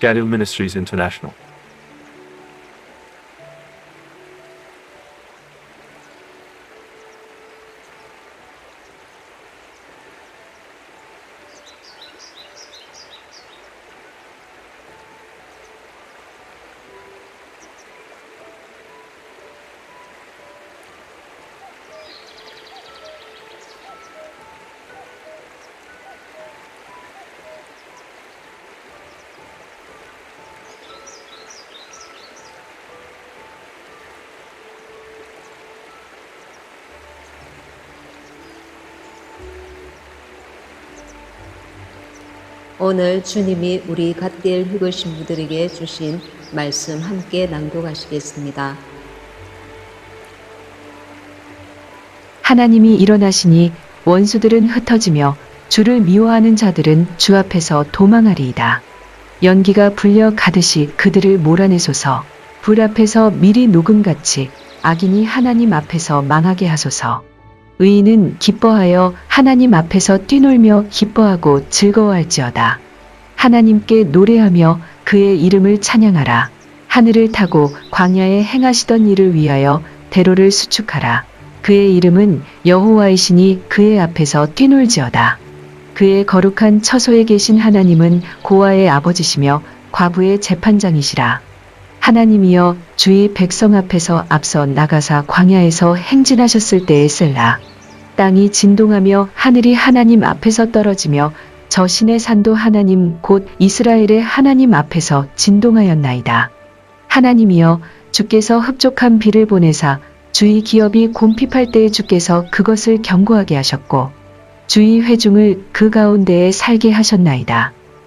Gadil Ministries International. 오늘 주님이 우리 갓디엘 흑을 신부들에게 주신 말씀 함께 낭독하시겠습니다. 하나님이 일어나시니 원수들은 흩어지며 주를 미워하는 자들은 주 앞에서 도망하리이다. 연기가 불려 가듯이 그들을 몰아내소서. 불 앞에서 미리 녹음같이 악인이 하나님 앞에서 망하게 하소서. 의인은 기뻐하여 하나님 앞에서 뛰놀며 기뻐하고 즐거워할지어다. 하나님께 노래하며 그의 이름을 찬양하라. 하늘을 타고 광야에 행하시던 일을 위하여 대로를 수축하라. 그의 이름은 여호와이시니 그의 앞에서 뛰놀지어다. 그의 거룩한 처소에 계신 하나님은 고아의 아버지시며 과부의 재판장이시라. 하나님이여 주의 백성 앞에서 앞서 나가사 광야에서 행진하셨을 때에 셀라. 땅이 진동하며 하늘이 하나님 앞에서 떨어지며 저 신의 산도 하나님 곧 이스라엘의 하나님 앞에서 진동하였나이다. 하나님이여 주께서 흡족한 비를 보내사 주의 기업이 곰핍할 때에 주께서 그것을 견고하게 하셨고 주의 회중을 그 가운데에 살게 하셨나이다.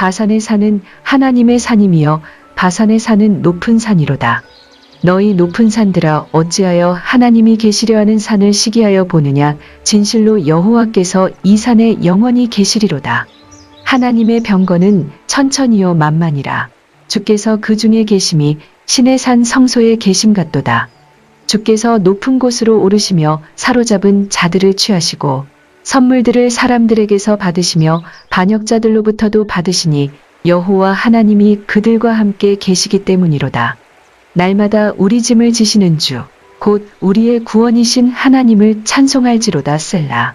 바산의 산은 하나님의 산이며 바산의 산은 높은 산이로다. 너희 높은 산들아 어찌하여 하나님이 계시려 하는 산을 시기하여 보느냐 진실로 여호와께서 이 산에 영원히 계시리로다. 하나님의 병거는 천천히요 만만이라. 주께서 그 중에 계심이 신의 산 성소에 계심 같도다. 주께서 높은 곳으로 오르시며 사로잡은 자들을 취하시고 선물들을 사람들에게서 받으시며 반역자들로부터도 받으시니 여호와 하나님이 그들과 함께 계시기 때문이로다. 날마다 우리 짐을 지시는 주, 곧 우리의 구원이신 하나님을 찬송할지로다 셀라.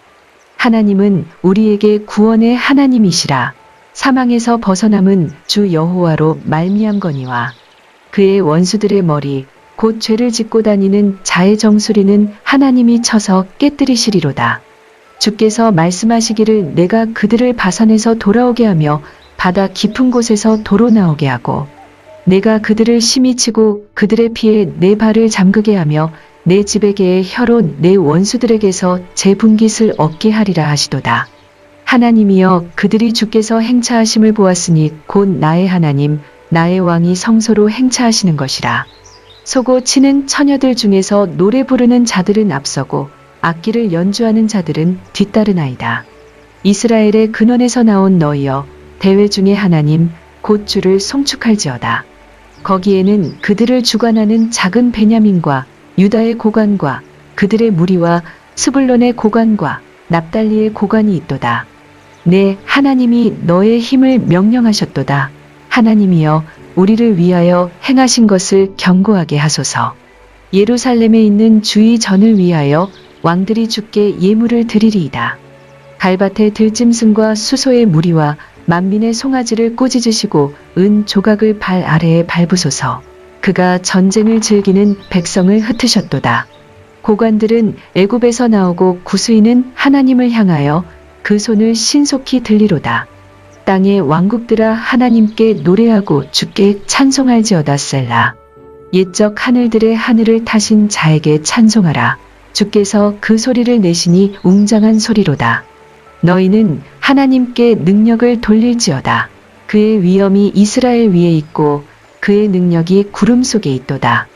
하나님은 우리에게 구원의 하나님이시라. 사망에서 벗어남은 주 여호와로 말미암거니와 그의 원수들의 머리 곧 죄를 짓고 다니는 자의 정수리는 하나님이 쳐서 깨뜨리시리로다. 주께서 말씀하시기를 내가 그들을 바산에서 돌아오게 하며 바다 깊은 곳에서 도로 나오게 하고 내가 그들을 심히 치고 그들의 피에 내 발을 잠그게 하며 내 집에게의 혀로 내 원수들에게서 제 분깃을 얻게 하리라 하시도다. 하나님이여 그들이 주께서 행차하심을 보았으니 곧 나의 하나님 나의 왕이 성소로 행차하시는 것이라. 소고 치는 처녀들 중에서 노래 부르는 자들은 앞서고 악기를 연주하는 자들은 뒤따르나이다. 이스라엘의 근원에서 나온 너희여 대회 중의 하나님 곧 주를 송축할지어다. 거기에는 그들을 주관하는 작은 베냐민과 유다의 고관과 그들의 무리와 스불론의 고관과 납달리의 고관이 있도다. 네, 하나님이 너의 힘을 명령하셨도다. 하나님이여 우리를 위하여 행하신 것을 경고하게 하소서. 예루살렘에 있는 주의 전을 위하여 왕들이 주께 예물을 드리리이다. 갈밭의 들짐승과 수소의 무리와 만민의 송아지를 꾸짖으시고 은 조각을 발 아래에 밟으소서. 그가 전쟁을 즐기는 백성을 흩으셨도다. 고관들은 애굽에서 나오고 구수인은 하나님을 향하여 그 손을 신속히 들리로다. 땅의 왕국들아 하나님께 노래하고 주께 찬송할지어다 셀라. 옛적 하늘들의 하늘을 타신 자에게 찬송하라. 주께서 그 소리를 내시니 웅장한 소리로다. 너희는 하나님께 능력을 돌릴지어다. 그의 위엄이 이스라엘 위에 있고 그의 능력이 구름 속에 있도다.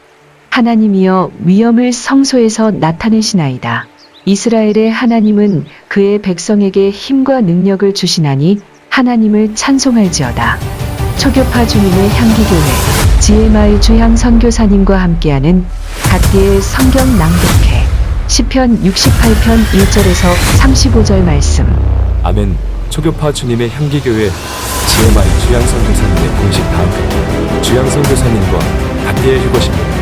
하나님이여 위엄을 성소에서 나타내시나이다. 이스라엘의 하나님은 그의 백성에게 힘과 능력을 주시나니 하나님을 찬송할지어다. 초교파 주님의 향기교회 지혜마을 주향 선교사님과 함께하는 갓디의 성경 낭독회 시편 68편 1절에서 35절 말씀 아멘. 초교파 주님의 향기교회 지혜마이 주양선 교사님의 공식 다음 주양선 교사님과 각계의 휴거십니다.